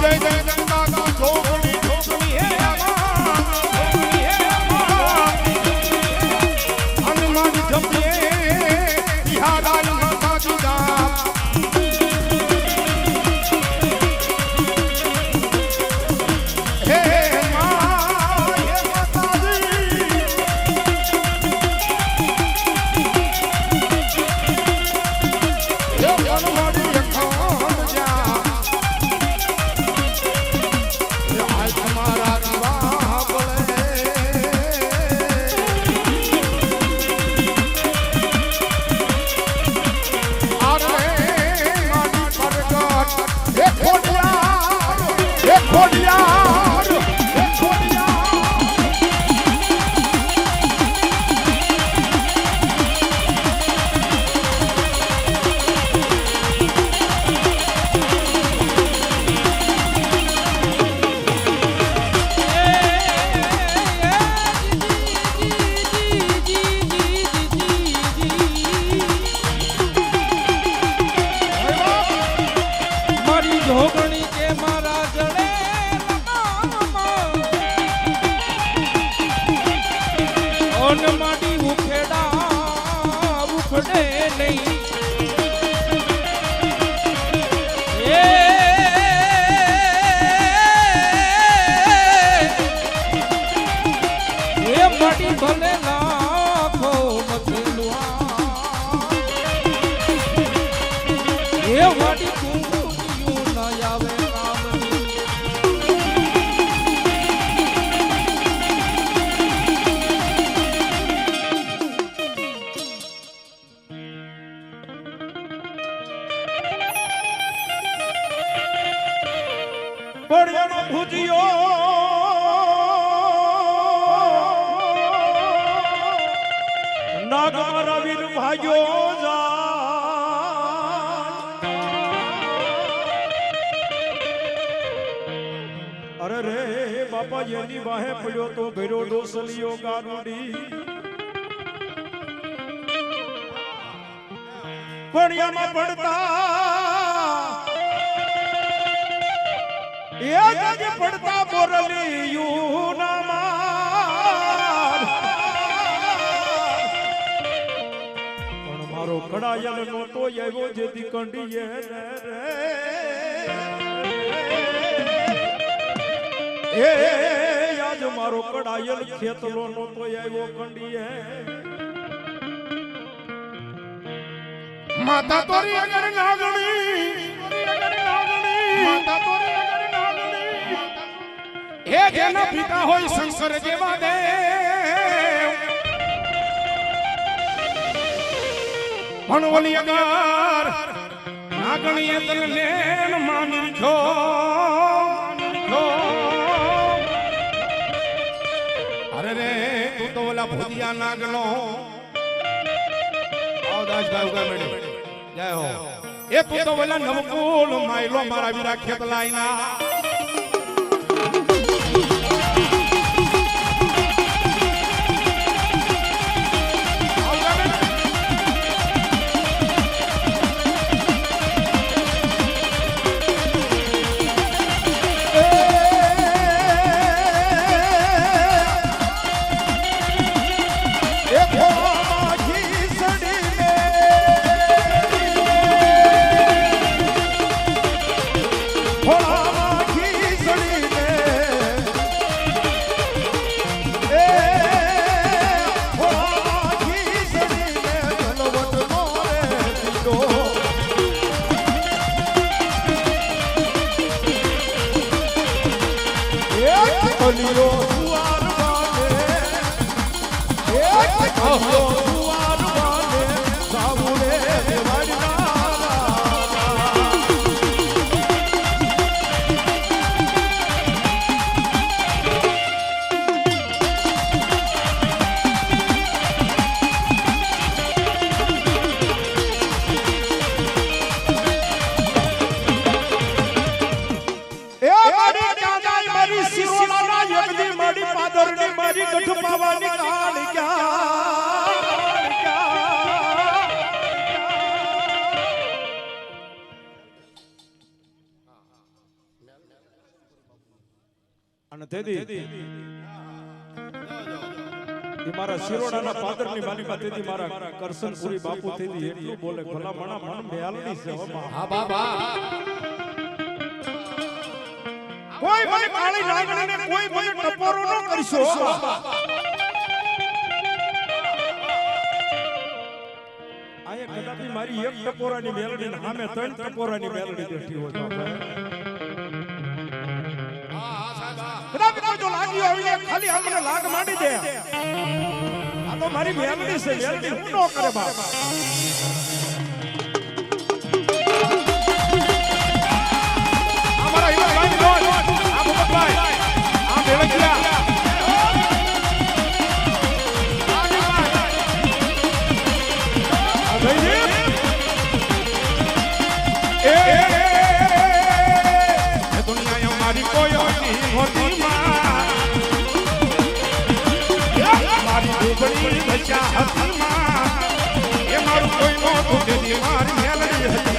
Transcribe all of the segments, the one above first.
Baby. વાહે પડ્યો તો ભેરો ડોસલિયો ગારુડી. પણિયામાં પડતા એ જજ પડતા બોરલી યુના માર પણ મારો કડાયલ નોતો આવ્યો જેથી કંડીએ રે રે. આજ મારો કડાયલ ખેતલો નોતો આવ્યો કંડીએ માતા તોરી અગર નાગણી. માતા તોરી અગર હે જેના પિતા હોય શંકર જેવા દેવ ભણવલી અગર નાગણીએ તને લેન માની છો. તું તો ઓલા ભૂતિયા નાગનો. આવદાસભાઈ ઉગા મેડમ જય હો. એ તું તો ઓલા નવકુલ માયલો મારા વીરા ખેતલાઈના એક એ મારા શિરોડાના પાદરની માલિકા તેથી મારા કરસનપુરી બાપુ તેથી એટલું બોલે ભલા મન મેલડી છે હા બાબા કોઈ મને કાળી નાગણીને કોઈ મને ટપોરો ન કરશો. આયા કદાપી મારી એક ટપોરાની મેલડી ને સામે ત્રણ ટપોરાની મેલડી બેઠી હોય. આવી જાય, ખાલી આમને લાગ માંડી દે. આ તો મારી મેલડી છે મેલડી. હું રચા હતી માં એ મારું કોઈ મોટું દીદી મારી મેલડી હતી.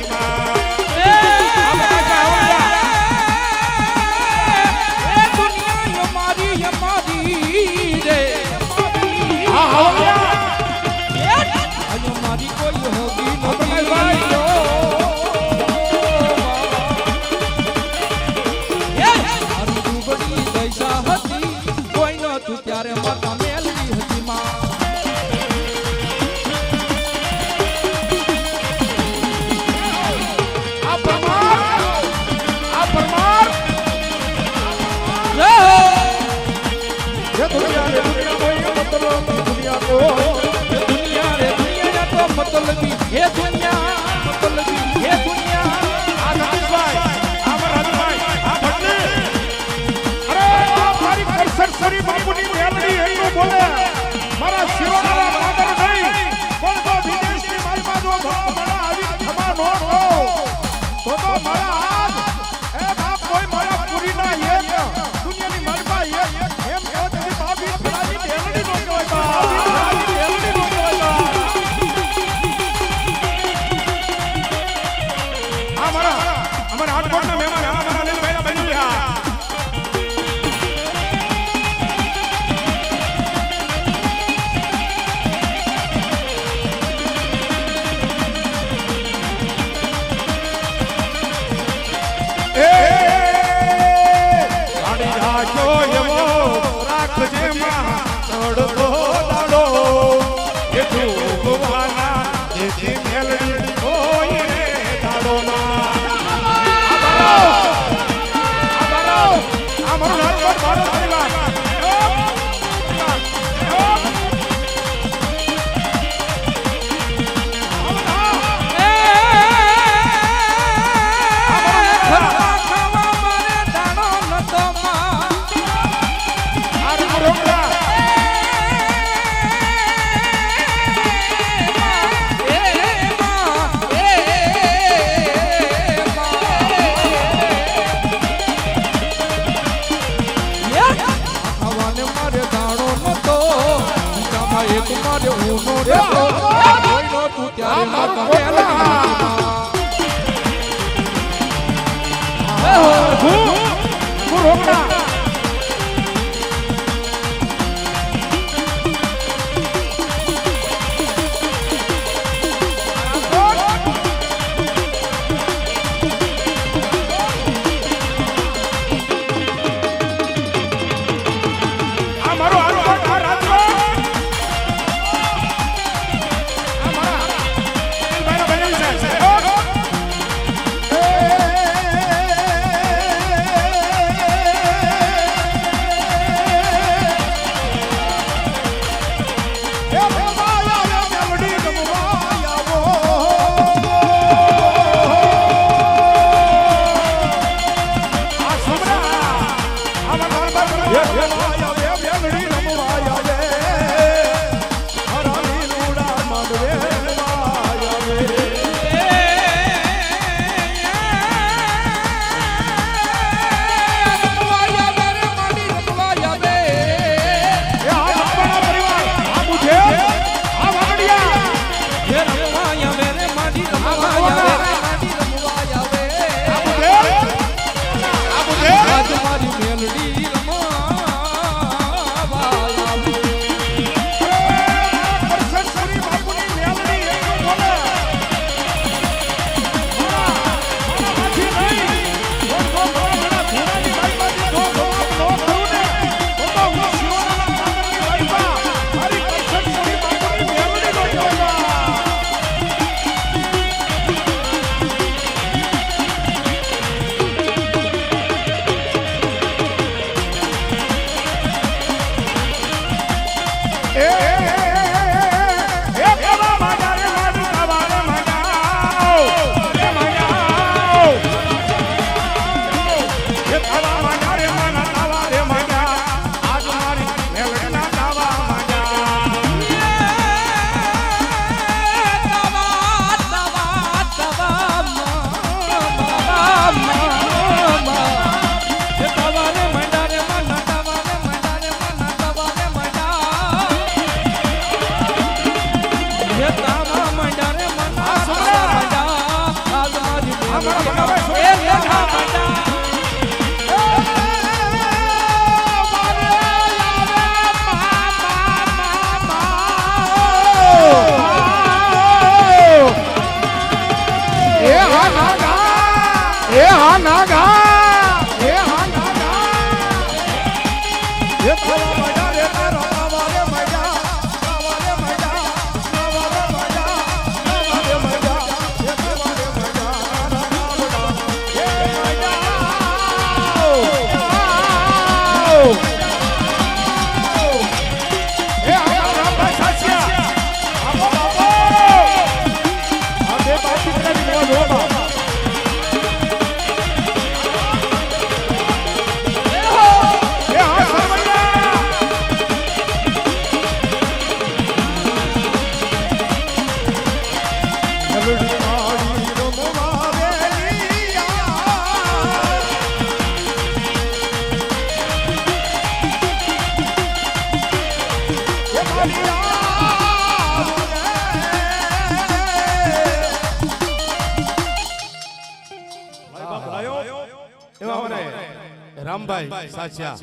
રામભાઈ સાચા.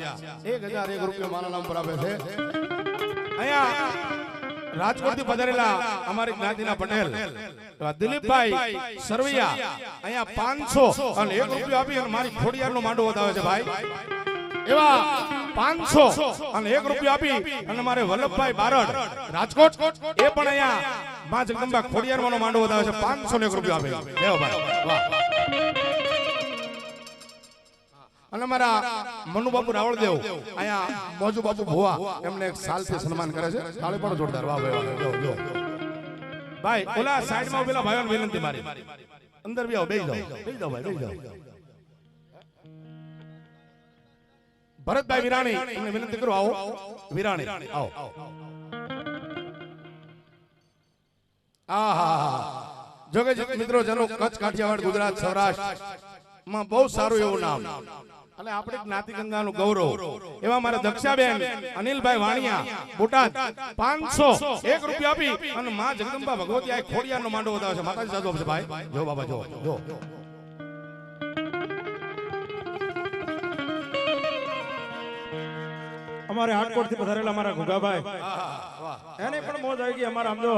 એક હજાર એક રૂપિયા મારા નામ પર આપે છે. અહીંયા રાજકોટથી પધારેલા અમારી જ્ઞાતિના પટેલ. દિલીપભાઈ સરવૈયા અહીંયા પાંચસો અને એક રૂપિયો આપી અને મારી ખોડિયાર નો માંડવો બતાવે છે ભાઈ. એવા પાંચસો અને એક રૂપિયો આપી અને મારે વલ્લભભાઈ બારડ, રાજકોટ, એ પણ અહીંયા મા જગદંબા ખોડિયાર માંડો વધારે છે. પાંચસો ને એક રૂપિયો આપે દેવો ભાઈ, વાહ. અને મારા મનુબાપુ રાવળદેવ, અહીંયા મોજુ બાપુ ભુવા, એમને એક સાલથી સન્માન કરે છે. તાળી પણ જોરદાર. વાહ ભાઈ ભાઈ, ઓલા સાઈડમાં પેલા ભાઈઓને વિનંતી મારી. અંદર બી આવો બેસી જાઓ. બેસી જાઓ, ભાઈ બેસી જાઓ. ભરતભાઈ વિરાણી, એમને વિનંતી કરું, આવો. વિરાણી, આવો. આહા. જોકે મિત્રો, જેનો કચ્છ કાઠિયાવાડ, ગુજરાત સૌરાષ્ટ્રમાં બહુ સારું એવું નામ. અને આપણે જ્ઞાતિ ગંગાનું ગૌરવ. એવા મારા દક્ષાબેન અનિલભાઈ વાણિયા બોટાદ પાંચસો એક રૂપિયા આપી અને માં જગદંબા ભગવતી આ ખોડિયાર નો માંડો બતાવે છે. માતાજી સાધુ આપશે ભાઈ? જો બાબા જો જો. અમારે હાટકોટથી પધારેલા અમારા ઘુગાભાઈ એને પણ મોજ આવી ગઈ અમારા સમજો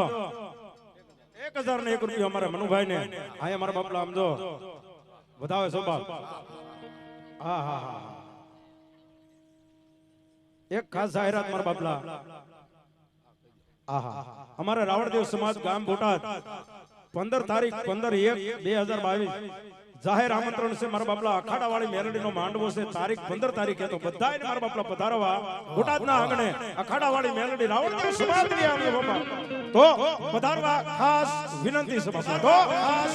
એક હજાર ને એક રૂપિયા અમારા મનુભાઈ ને હા અમારા બાપલા સમજો વધાવે સોબા હા હા હા એક ખાસ જાહેરાત મારા બાપલા. આહા. અમારા રાવણદેવ સમાજ ગામ બોટાદ, પંદર તારીખ પંદર એક બે હજાર બાવીસ. જાહેર આમંત્રણ છે મારા બાપલા. અખાડા વાળી મેલડી નો માંડવો છે. તારીખ પંદર તારીખે તો બધા મારા બાપલા પધારવા બોટાદ ના આંગણે અખાડા વાળી મેલડી રાવણદેવ સમાજની આંગણે તો પધારવા ખાસ વિનંતી છે તો ખાસ.